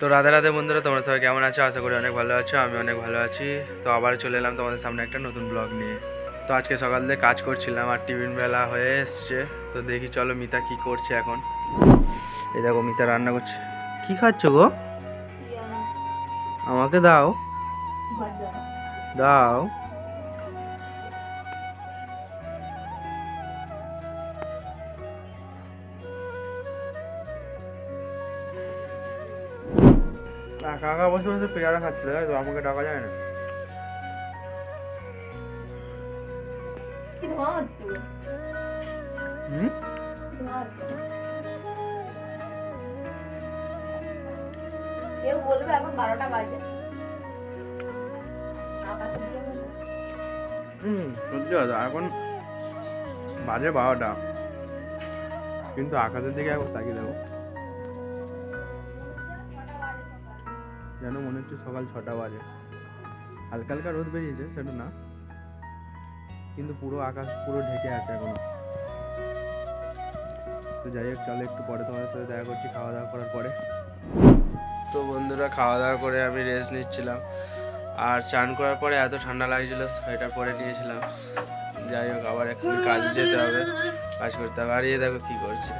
তো রাধে রাধে বন্ধুরা তোমরা সবাই কেমন আছো? আশা করি অনেক ভালো আছো আমি অনেক ভালো আছি। তো আবার চলে এলাম তোমাদের সামনে একটা নতুন ব্লগ নিয়ে। তো আজকে সকাল থেকে কাজ করছিলাম আর টিফিন বেলা হয়ে এসছে। তো দেখি চলো মিতা কি করছে এখন। এই দেখো মিতা রান্না করছে। কি খাচ্ছ গো? আমাকে দাও। দাও। একা একা বসে বসে পেয়ারা খাচ্ছিল তাই তো আমাকে ডাকা যায় না? হুম। কেউ বলবে এখন বারোটা বাজে। হুম সত্যি কথা এখন বাজে বারোটা। কিন্তু আকাশের দিকে একবার তাকিয়ে দেবো যেন মনে হচ্ছে সকাল ছটা বাজে। হালকা হালকা রোদ বেরিয়েছে, সেটা না। কিন্তু পুরো আকাশ পুরো ঢেকে আছে এখনও। তো যাই হোক, চলো একটু পরে তোমাদের সাথে দেখা করছি, খাওয়া দাওয়া করার পরে। তো বন্ধুরা, খাওয়া দাওয়া করে আমি রেস্ট নিচ্ছিলাম। আর চান করার পরে এত ঠান্ডা লাগছিল সোয়েটার পরে নিয়েছিলাম। যাই হোক, আবার এখন কাজ যেতে হবে। কাজ করতে হবে। আর ইয়ে দেখো কি করছে।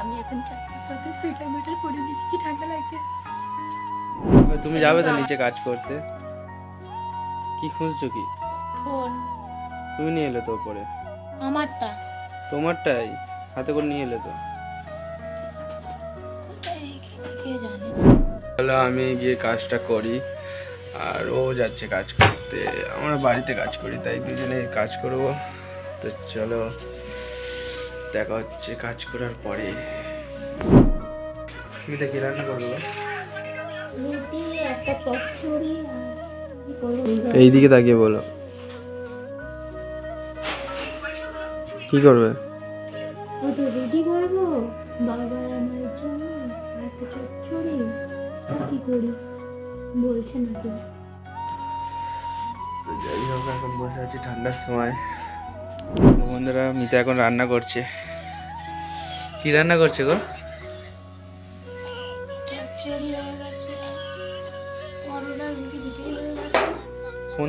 আমি এখন পরে কি ঠান্ডা লাগছে। তুমি যাবে তো নিচে কাজ করতে। কি খুঁজছো কি? ফোন। তুমি নিয়ে এলে তো ওপরে। আমারটা। তোমারটাই? হাতে করে নিয়ে এলে তো। কোথায় রেখেছি কে জানে হলো আমি গিয়ে কাজটা করি। আর ও যাচ্ছে কাজ করতে। আমরা বাড়িতে কাজ করি তাই দুজনে কাজ করব। তো চলো দেখা হচ্ছে কাজ করার পরে। তুমি কি রান্না করব? একটা চচ্চড়ি আর কি করব এই দিকে তাকিয়ে বলো। কি করবে? তো রুটি করব? বাবার আমার জন্য একটা চচ্চড়ি কি করি? বলছে নাকি তো। যাই হোক এখন বসে আছি ঠান্ডার সময়। বন্ধুরা মিতা এখন রান্না করছে। কি রান্না করছে গো? চচ্চড়ি হয়ে গেছে।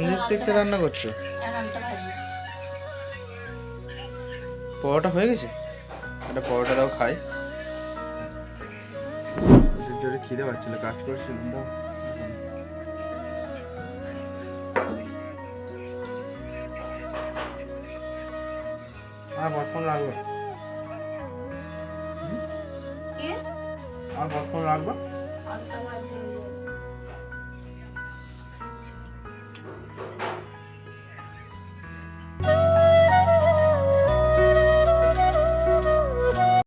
দেখতে দেখতে রান্না করছ? পরোটা হয়ে গেছে? একটা পরোটা দাও খাই। জোরে খিদে পাচ্ছিল কাজ করছিলাম দাও। আর কতক্ষণ লাগবে আর কতক্ষণ লাগবে